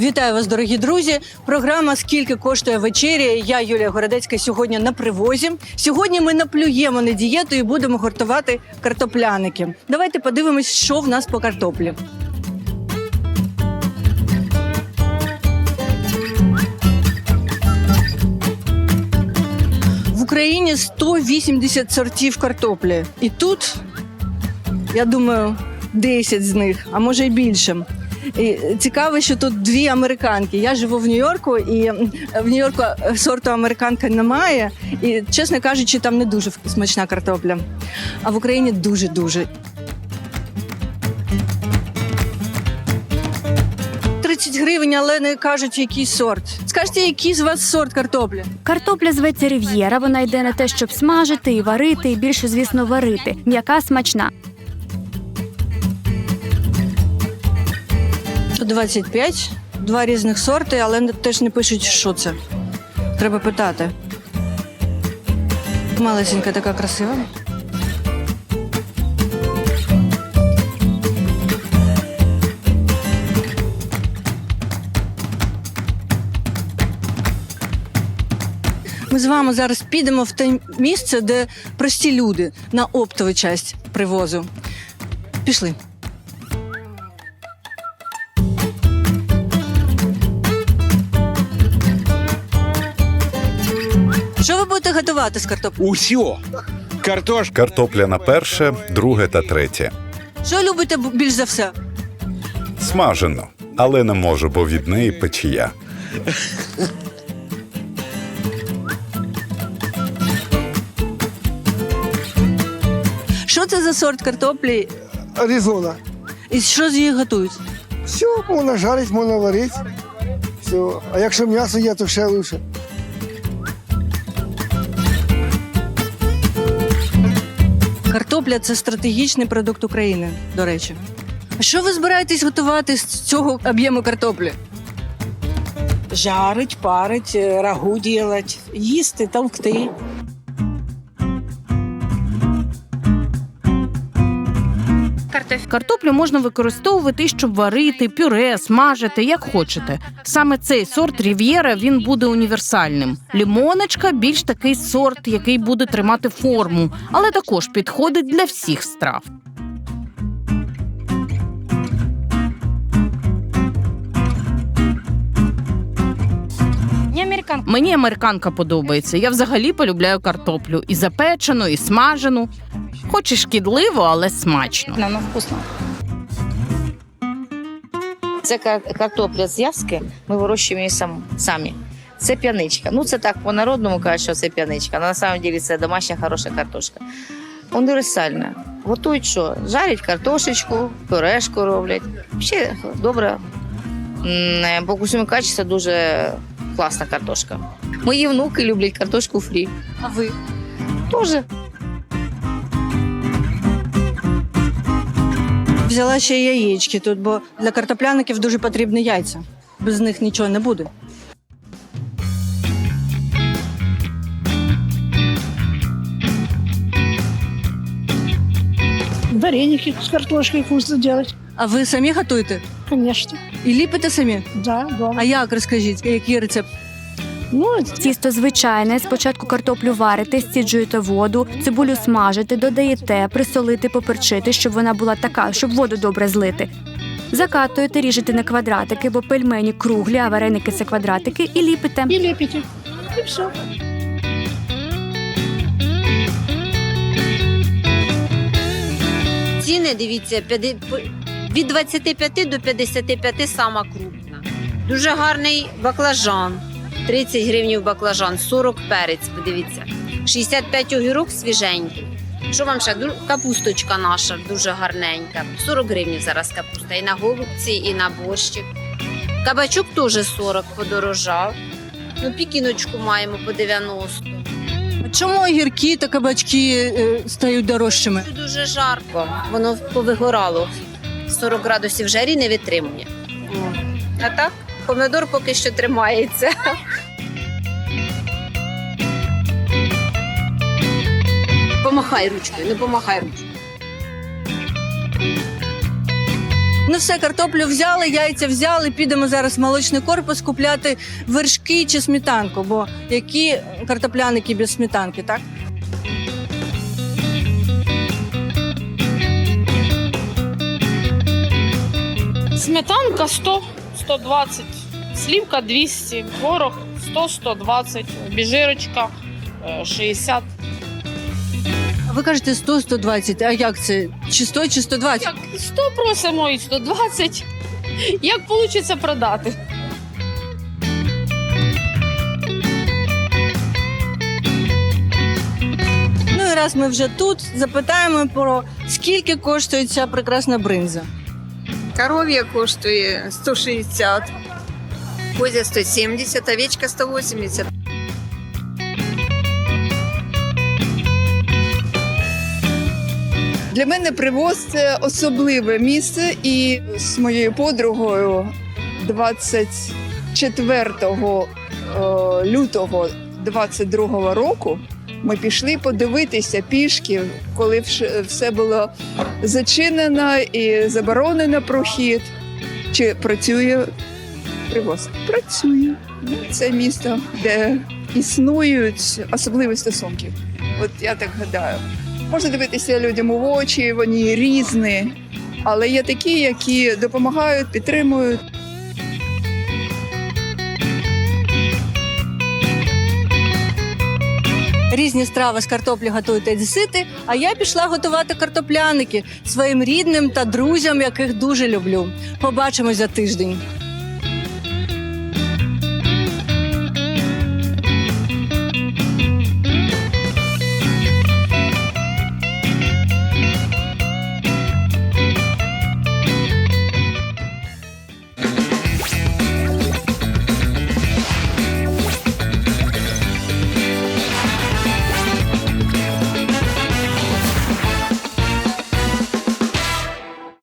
Вітаю вас, дорогі друзі. Програма Скільки коштує вечеря? Я Юлія Городецька сьогодні на привозі. Сьогодні ми наплюємо на дієту і будемо гуртувати картопляники. Давайте подивимось, що в нас по картоплі. В Україні 180 сортів картоплі. І тут, я думаю, 10 з них, а може й більше. І цікаво, що тут дві американки. Я живу в Нью-Йорку, і в Нью-Йорку е, сорту американка немає. І, чесно кажучи, там не дуже смачна картопля. А в Україні дуже-дуже. 30 гривень, але не кажуть, який сорт. Скажіть, який з вас сорт картоплі? Картопля зветься рів'єра. Вона йде на те, щоб смажити і варити, і більше, звісно, варити. М'яка смачна. 25, два різних сорти, але теж не пишуть, що це. Треба питати. Малесенька така красива. Ми з вами зараз підемо в те місце, де прості люди на оптову часть привозу. Пішли. Готувати з картоплі? Усьо. Картошка. Картопля на перше, друге та третє. Що любите більш за все? Смажено, але не можу, бо від неї печія. Що це за сорт картоплі Аризона. і що з її готують? Все, можна жарити, можна варити. Все. А якщо м'ясо є, то ще лучше. Картопля це стратегічний продукт України, до речі. А що ви збираєтесь готувати з цього об'єму картоплі? жарить, парить, е, рагу ділать, їсти, товкти. Картоплю можна використовувати, щоб варити, пюре, смажити, як хочете. Саме цей сорт рів'єра він буде універсальним. Лімоночка більш такий сорт, який буде тримати форму, але також підходить для всіх страв. Мені американка подобається. Я взагалі полюбляю картоплю і запечену, і смажену. Хоч і шкідливо, але смачно. Ну вкусно. Це картопля з в'язки, ми вирощуємо її сам, самі. Це п'яничка. Ну, це так по-народному кажуть, що це п'яничка. На самом деле це домашня хороша картошка. Універсальна. Готують що? Жарять картошечку, пюрешку роблять. Ще добре. М, По кусому качества дуже класна картошка. Мої внуки люблять картошку фрі. А ви? Тоже. Взяла ще яєчки тут, бо для картопляників дуже потрібні яйця. Без них нічого не буде. Вареники с картошкой вкусно делать, А ви самі готуєте? конечно. І ліпите самі? Да, дома. А як розкажіть, який рецепт? Тісто звичайне. Спочатку картоплю варите, стіджуєте воду, цибулю смажите, додаєте, присолити, поперчити, щоб вона була така, щоб воду добре злити. Закатуєте, ріжете на квадратики, бо пельмені круглі, а вареники це квадратики, і ліпите. и лепите. И все. Ціни, дивіться, від 25 до 55 сама крупна. Дуже гарний баклажан. 30 гривень баклажан, 40 перець, подивіться. 65 огірок свіженький. Що вам ще? Капусточка наша дуже гарненька. 40 гривень зараз капуста. І на голубці, і на борщик. Кабачок теж 40 подорожав. Ну, пікіночку маємо по 90. Чому огірки та кабачки е, стають дорожчими? Тут Дуже жарко, воно повигорало. 40 градусів жарі не витримує. А так, помидор поки що тримається. Помахай ручкою, не помахай ручкою. Ну все, картоплю взяли, яйця взяли. Підемо зараз в молочний корпус купляти вершки чи сметанку. Бо які картопляники без сметанки, так? Сметанка 100, 120, сливка 200, творог 100, 120, біжирочка е, 60. Ви кажете 100-120, а як це? Чи 100, чи 120? Як 100 просимо і 120. Як вийде продати? Ну і раз ми вже тут, запитаємо про скільки коштує ця прекрасна бринза. Коров'я коштує 160, козя 170, овечка 180. Для мене привоз це особливе місце, і з моєю подругою 24 е, лютого 22 року ми пішли подивитися пішки, коли все було зачинено і заборонено прохід. Чи працює привоз? Працює. Це місто, де існують особливі стосунки. От я так гадаю. Можна дивитися людям у очі, вони різні, але є такі, які допомагають, підтримують. Різні страви з картоплі готують одесити, а я пішла готувати картопляники своїм рідним та друзям, яких дуже люблю. Побачимось за тиждень.